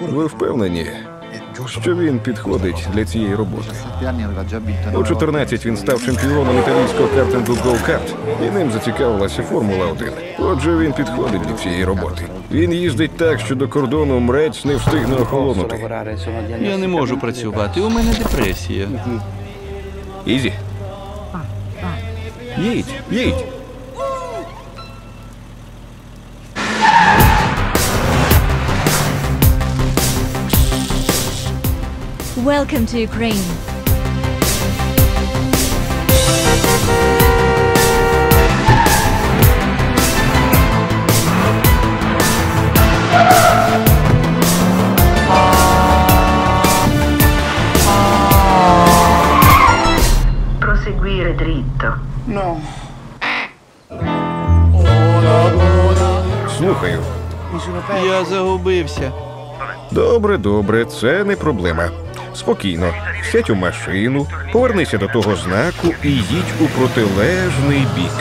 Ви впевнені, що він підходить для цієї роботи? У 14 він став чемпіоном італійського картингу Go-Kart, і ним зацікавилася Формула 1. Отже, він підходить для цієї роботи. Він їздить так, що до кордону мрець не встигне охолонути. Я не можу працювати, у мене депресія. Ізі. Їдь, їдь. Welcome to Ukraine. Proseguire dritto. No. Слухаю. Я загубився. Добре, добре, це не проблема. Спокійно, сядь у машину, повернися до того знаку і їдь у протилежний бік.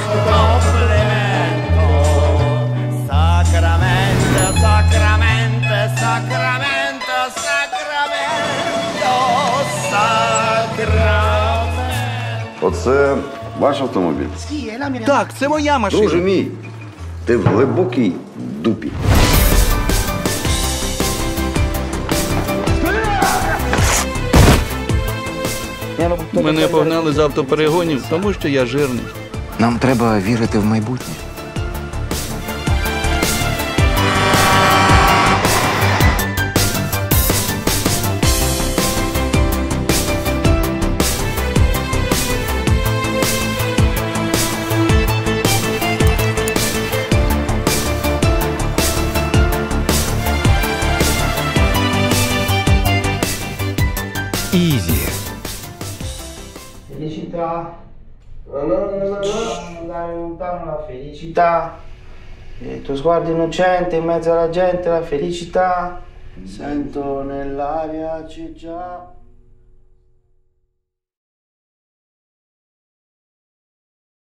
Оце ваш автомобіль. Так, це моя Друже машина. мій, ти в глибокій дупі. Мене погнали з автоперегонів, тому що я жирний. Нам треба вірити в майбутнє. Felicità. No, no, lontano la felicità. Il tuo sguardo innocente in mezzo alla gente, la felicità. Sento nell'aria c'è già.